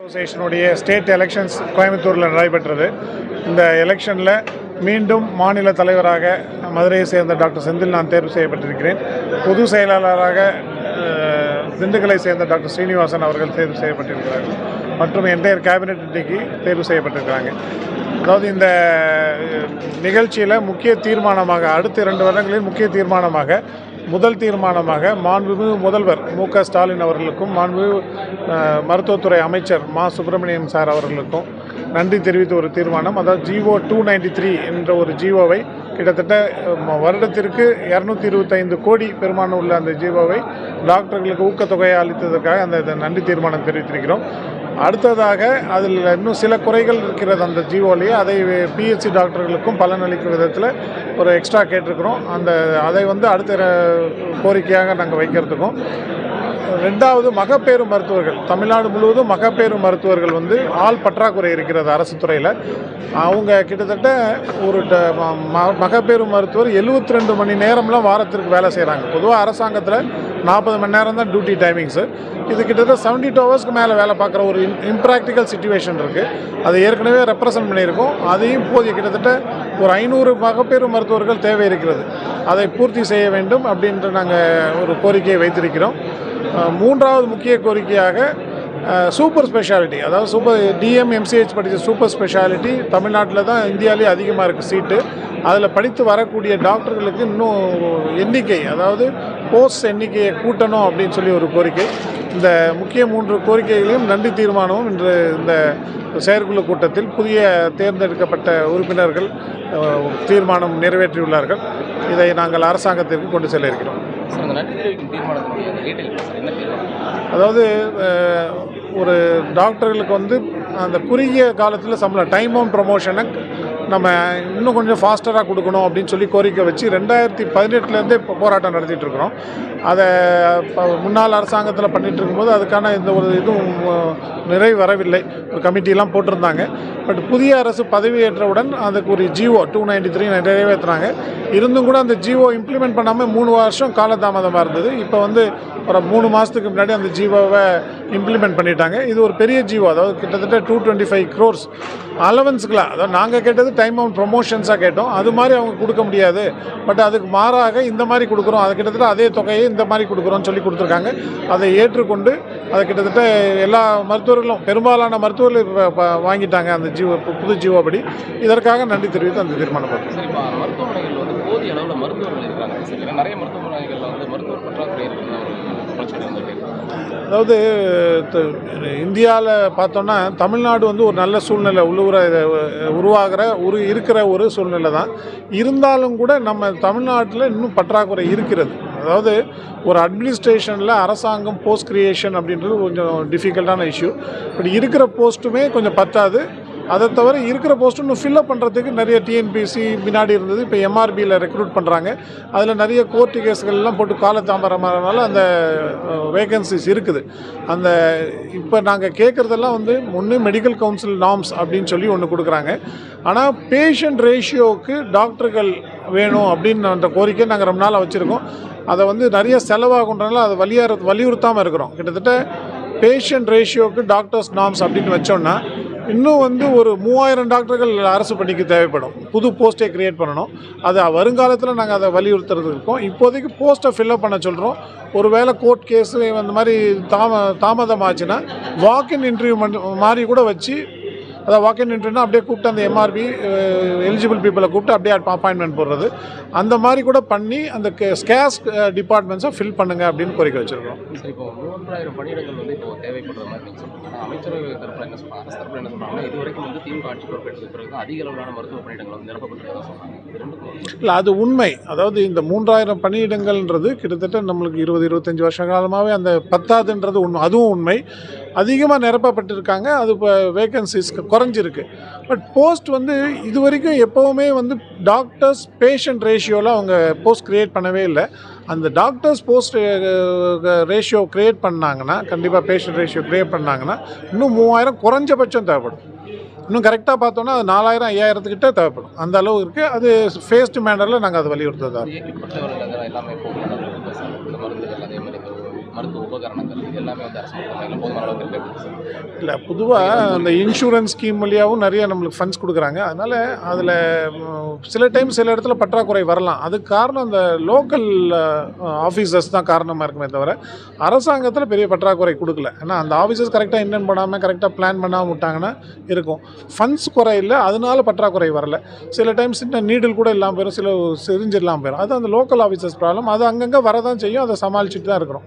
அசோசியேஷனுடைய state elections கோயம்புத்தூரில் நடைபெற்றது. இந்த எலெக்ஷனில் மீண்டும் மாநில தலைவராக மதுரையை சேர்ந்த டாக்டர் செந்தில் நான் தேர்வு செய்யப்பட்டிருக்கிறேன். பொது செயலாளராக திண்டுக்கலை சேர்ந்த டாக்டர் ஸ்ரீனிவாசன் அவர்கள் தேர்வு செய்யப்பட்டிருக்கிறார்கள் மற்றும் என்டையர் கேபினெட் இன்றைக்கு தேர்வு செய்யப்பட்டிருக்கிறாங்க. அதாவது இந்த நிகழ்ச்சியில் முக்கிய தீர்மானமாக அடுத்த இரண்டு வருடங்களில் முக்கிய தீர்மானமாக முதல் தீர்மானமாக மாண்புமிகு முதல்வர் மு க ஸ்டாலின் அவர்களுக்கும் மாண்புமிகு மருத்துவத்துறை அமைச்சர் மா. சுப்பிரமணியம் சார் அவர்களுக்கும் நன்றி தெரிவித்த ஒரு தீர்மானம். அதாவது ஜிஓ டூ நைன்டி த்ரீ என்ற ஒரு ஜிஓவை கிட்டத்தட்ட வருடத்திற்கு இரநூத்தி இருபத்தைந்து கோடி பெருமானம் உள்ள அந்த ஜிஓவை டாக்டர்களுக்கு ஊக்கத்தொகையை அளித்ததற்காக அந்த நன்றி தீர்மானம் தெரிவித்திருக்கிறோம். அடுத்ததாக அதில் இன்னும் சில குறைகள் இருக்கிறது அந்த ஜிஓலேயே அதை பிஹெச்சி டாக்டர்களுக்கும் பலனளிக்கும் விதத்தில் ஒரு எக்ஸ்ட்ரா கேட்டிருக்கிறோம். அந்த அதை வந்து அடுத்த கோரிக்கையாக நாங்கள் வைக்கிறதுக்கும். ரெண்டாவது மகப்பேறு மருத்துவர்கள். தமிழ்நாடு முழுவதும் மகப்பேறு மருத்துவர்கள் வந்து ஆள் பற்றாக்குறை இருக்கிறது அரசு துறையில். அவங்க கிட்டத்தட்ட ஒரு ட- ம- ம- மகப்பேறு மருத்துவர் 72 ரெண்டு மணி நேரம்லாம் வாரத்திற்கு வேலை செய்கிறாங்க பொதுவாக அரசாங்கத்தில் நாற்பது மணி நேரம் தான் டியூட்டி டைமிங்ஸு இது கிட்டத்தட்ட செவன்டி டூ ஹவர்ஸ்க்கு மேலே வேலை பார்க்குற ஒரு இம்ப்ராக்டிக்கல் சுச்சுவேஷன் இருக்குது அது ஏற்கனவே ரெப்ரசன்ட் பண்ணியிருக்கோம். அதையும் போதிய கிட்டத்தட்ட ஒரு ஐநூறு மகப்பேறு மருத்துவர்கள் தேவை இருக்கிறது. அதை பூர்த்தி செய்ய வேண்டும் அப்படின்ற நாங்கள் ஒரு கோரிக்கையை வைத்திருக்கிறோம். மூன்றாவது முக்கிய கோரிக்கையாக சூப்பர் ஸ்பெஷாலிட்டி அதாவது சூப்பர் டிஎம் எம்சிஹெச் படித்த சூப்பர் ஸ்பெஷாலிட்டி தமிழ்நாட்டில் தான் இந்தியாவிலே அதிகமாக இருக்குது சீட்டு. அதில் படித்து வரக்கூடிய டாக்டர்களுக்கு இன்னும் எண்ணிக்கை அதாவது போஸ்ட் எண்ணிக்கையை கூட்டணும் அப்படின்னு சொல்லி ஒரு கோரிக்கை. இந்த முக்கிய மூன்று கோரிக்கைகளையும் நன்றி தீர்மானமும் இன்று இந்த செயற்குழு கூட்டத்தில் புதிய தேர்ந்தெடுக்கப்பட்ட உறுப்பினர்கள் தீர்மானம் நிறைவேற்றியுள்ளார்கள். இதை நாங்கள் அரசாங்கத்திற்கு கொண்டு செல்ல இருக்கிறோம். அதாவது ஒரு டாக்டர்களுக்கு வந்து அந்த குறுகிய காலத்தில் சம்பளம் டைம் அவுண்ட் ப்ரொமோஷனை நம்ம இன்னும் கொஞ்சம் ஃபாஸ்டராக கொடுக்கணும் அப்படின்னு சொல்லி கோரிக்கை வச்சு ரெண்டாயிரத்தி பதினெட்டுலேருந்தே இப்போ போராட்டம் நடத்திட்டு இருக்கிறோம். அதை இப்போ முன்னாள் அரசாங்கத்தில் பண்ணிகிட்டு இருக்கும்போது அதுக்கான இந்த ஒரு இதுவும் நிறைவு வரவில்லை ஒரு கமிட்டிலாம் போட்டிருந்தாங்க. பட் புதிய அரசு பதவியேற்றவுடன் அதுக்கு ஒரு ஜிஓ டூ நைன்டி த்ரீ நிறைவேற்றினாங்க இருந்தும் கூட அந்த ஜிஓ இம்ப்ளிமெண்ட் பண்ணாமல் மூணு வருஷம் காலதாமதமாக இருந்தது. இப்போ வந்து ஒரு மூணு மாதத்துக்கு முன்னாடி அந்த ஜிஓவை இம்ப்ளிமெண்ட் பண்ணிட்டாங்க. இது ஒரு பெரிய ஜீவோ அதாவது கிட்டத்தட்ட டூ டுவெண்ட்டி ஃபைவ் க்ரோர்ஸ் அலவன்ஸுக்கெலாம் அதாவது நாங்கள் கேட்டது டைம் ஆன் ப்ரொமோஷன்ஸாக கேட்டோம். அது மாதிரி அவங்க கொடுக்க முடியாது. பட் அதுக்கு மாறாக இந்த மாதிரி கொடுக்குறோம். அது கிட்டத்தட்ட அதே தொகையை இந்த மாதிரி கொடுக்குறோம்னு சொல்லி கொடுத்துருக்காங்க. அதை ஏற்றுக்கொண்டு அதை கிட்டத்தட்ட எல்லா மருத்துவர்களும் பெரும்பாலான மருத்துவர்கள் வாங்கிட்டாங்க அந்த ஜீவோ புது ஜீவோ படி. இதற்காக நன்றி தெரிவித்து அந்த தீர்மானம் போட்டோம். மருத்துவமனைகள் வந்து போதிய அளவில் மருத்துவர்கள் இருக்காங்க. நிறைய மருத்துவமனைகளில் வந்து மருத்துவர் பற்றாக்குறை இருக்குன்னு அதாவது இந்தியாவில் பார்த்தோன்னா தமிழ்நாடு வந்து ஒரு நல்ல சூழ்நிலை உள்ளூர உருவாகிற ஒரு இருக்கிற ஒரு சூழ்நிலை தான். இருந்தாலும் கூட நம்ம தமிழ்நாட்டில் இன்னும் பற்றாக்குறை இருக்கிறது. அதாவது ஒரு அட்மினிஸ்ட்ரேஷனில் அரசாங்கம் போஸ்ட் கிரியேஷன் அப்படின்றது கொஞ்சம் டிஃபிகல்ட்டான இஷ்யூ பட் இருக்கிற போஸ்ட்டுமே கொஞ்சம் பற்றாது அதை தவிர இருக்கிற போஸ்ட்டு இன்னும் ஃபில்அப் பண்ணுறதுக்கு நிறைய டிஎன்பிசி முன்னாடி இருந்தது. இப்போ எம்ஆர்பியில் ரெக்ரூட் பண்ணுறாங்க அதில் நிறைய கோர்ட்டு கேஸ்கள்லாம் போட்டு காலதாமதமாகறதுனால அந்த வேகன்சிஸ் இருக்குது. அந்த இப்போ நாங்கள் கேட்குறதெல்லாம் வந்து ஒன்று மெடிக்கல் கவுன்சில் நாம்ஸ் அப்படின்னு சொல்லி ஒன்று கொடுக்குறாங்க. ஆனால் பேஷண்ட் ரேஷியோவுக்கு டாக்டர்கள் வேணும் அப்படின்னு அந்த கோரிக்கை நாங்கள் ரொம்ப நாளாக வச்சுருக்கோம். அதை வந்து நிறைய செலவாகுன்றனால அதை வலியார வலியுறுத்தாமல் இருக்கிறோம். கிட்டத்தட்ட பேஷண்ட் ரேஷியோவுக்கு டாக்டர்ஸ் நாம்ஸ் அப்படின்னு வச்சோன்னா இன்னும் வந்து ஒரு மூவாயிரம் டாக்டர்கள் அரசு பணிக்கு தேவைப்படும். புது போஸ்ட்டை க்ரியேட் பண்ணணும். அது வருங்காலத்தில் நாங்கள் அதை வலியுறுத்துறது இருக்கோம். இப்போதைக்கு போஸ்ட்டை ஃபில்அப் பண்ண சொல்கிறோம் ஒருவேளை கோர்ட் கேஸு அந்த மாதிரி தாம தாமதமாச்சுன்னா வாக்கின் இன்டர்வியூ மாதிரி கூட வச்சு அதாவது வாக்கின் இன்டர்வியூனா அப்படியே கூப்பிட்டு அந்த எம்ஆர்பி எலிஜிபிள் பீப்புளை கூப்பிட்டு அப்படியே அப்பாயின்மெண்ட் போடுறது. அந்த மாதிரி கூட பண்ணி அந்த ஸ்கேஸ் டிபார்ட்மெண்ட்ஸை ஃபில் பண்ணுங்க அப்படின்னு கோரிக்கை வச்சுருக்கோம். சார் இப்போ மூன்றாயிரம் பணியிடங்கள் வந்து இப்போ தேவைப்படுற மாதிரி நீங்கள் அமைச்சரவை தரப்பில் என்ன சொல்றாங்க அரசு தரப்பில் என்ன சொல்றாங்க இது வரைக்கும் வந்து திமுக ஆட்சி பொறுப்பேற்றதுக்கு பிறகு அதிக அளவிலான மருத்துவ பணியிடங்கள் வந்து நிரப்பப்பட்டிருக்கதா ரெண்டுக்கும் இல்லை அது உண்மை. அதாவது இந்த மூன்றாயிரம் பணியிடங்கள்ன்றது கிட்டத்தட்ட நம்மளுக்கு இருபது இருபத்தஞ்சி வருஷ காலமாகவே அந்த பத்தாதுன்றது உண்மை. அதுவும் உண்மை. அதிகமாக நிரப்பப்பட்டிருக்காங்க. அது இப்போ வேகன்சிஸ் குறைஞ்சிருக்கு. பட் போஸ்ட் வந்து இது வரைக்கும் எப்போவுமே வந்து டாக்டர்ஸ் பேஷண்ட் ரேஷியோவில் அவங்க போஸ்ட் க்ரியேட் பண்ணவே இல்லை. அந்த டாக்டர்ஸ் போஸ்ட் ரேஷியோ க்ரியேட் பண்ணாங்கன்னா கண்டிப்பாக பேஷண்ட் ரேஷியோ க்ரியேட் பண்ணாங்கன்னா இன்னும் மூவாயிரம் குறைஞ்சபட்சம் தேவைப்படும். இன்னும் கரெக்டாக பார்த்தோன்னா அது நாலாயிரம் ஐயாயிரத்துக்கிட்ட தேவைப்படும். அந்த அளவு இருக்குது அது ஃபேஸ்டு மேனரில் நாங்கள் அதை வலியுறுத்துறதா இயக்கப்பட்டவர்கள் எல்லாமே போகணும் இந்த மருந்துகள் அதே மாதிரி இந்த மருத்துவ உபகரணங்கள் இது எல்லாமே வந்து அரசு போதுமான அளவுக்கு இருக்கு இல்லை பொதுவாக அந்த இன்சூரன்ஸ் ஸ்கீம் வழியாகவும் நிறைய நம்மளுக்கு ஃபண்ட்ஸ் கொடுக்குறாங்க. அதனால் அதில் சில டைம் சில இடத்துல பற்றாக்குறை வரலாம். அதுக்கு காரணம் அந்த லோக்கல் ஆஃபீஸர்ஸ் தான் காரணமாக இருக்குமே தவிர அரசாங்கத்தில் பெரிய பற்றாக்குறை கொடுக்கல. ஏன்னா அந்த ஆஃபீஸர்ஸ் கரெக்டாக இன்னன் பண்ணாமல் கரெக்டாக பிளான் பண்ணாமல் விட்டாங்கன்னா இருக்கும். ஃபண்ட்ஸ் குறை இல்லை அதனால பற்றாக்குறை வரல. சில டைம் சின்ன நீடில் கூட இல்லாமல் போயிடும் சில சிரிஞ்சு இல்லாமல் போயிடும் அது அந்த லோக்கல் ஆஃபீஸர்ஸ் ப்ராப்ளம் அது அங்கங்கே வரதான் செய்யும் அதை சமாளிச்சுட்டு தான் இருக்கிறோம்.